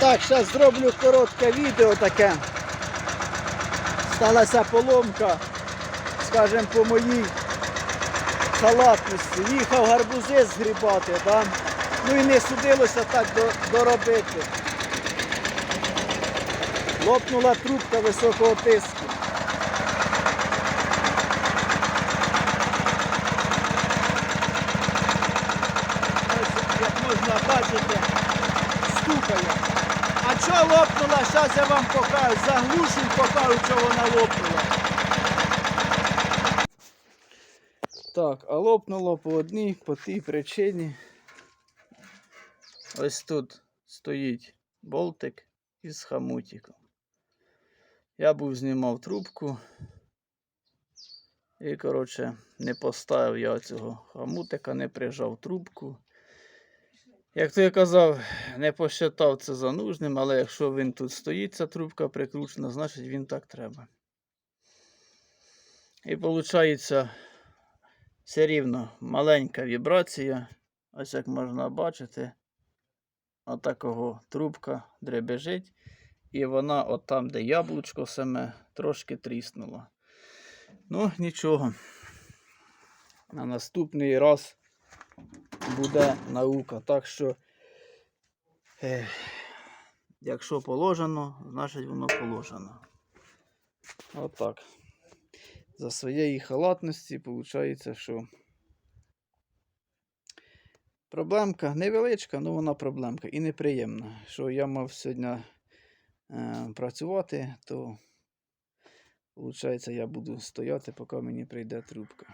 Так, зараз зроблю коротке відео таке. Сталася поломка, скажімо, по моїй халатності. Їхав гарбузи згрібати, да? ну і не судилося так доробити. Лопнула трубка високого тиску. Ось, як можна бачити, стукає. А чого лопнула? Зараз я вам покажу. Заглушу і покажу, чого вона лопнула. Так, а лопнуло по одній, по тій причині. Ось тут стоїть болтик із хамутиком. Я був знімав трубку. І, коротше, не поставив я цього хамутика, не прижав трубку. Як то я казав, не посчитав це за нужним, але якщо він тут стоїть, ця трубка прикручена, значить він так треба. І виходить, все рівно маленька вібрація. Ось як можна бачити, отакого трубка дребежить. І вона от там, де яблучко саме, трошки тріснула. Ну, нічого. На наступний раз буде наука. Так що, якщо положено, значить воно положено. Отак. За своєї халатності виходить, що проблемка невеличка, але вона проблемка і неприємна. Що я мав сьогодні е, працювати, то виходить, я буду стояти, поки мені прийде трубка.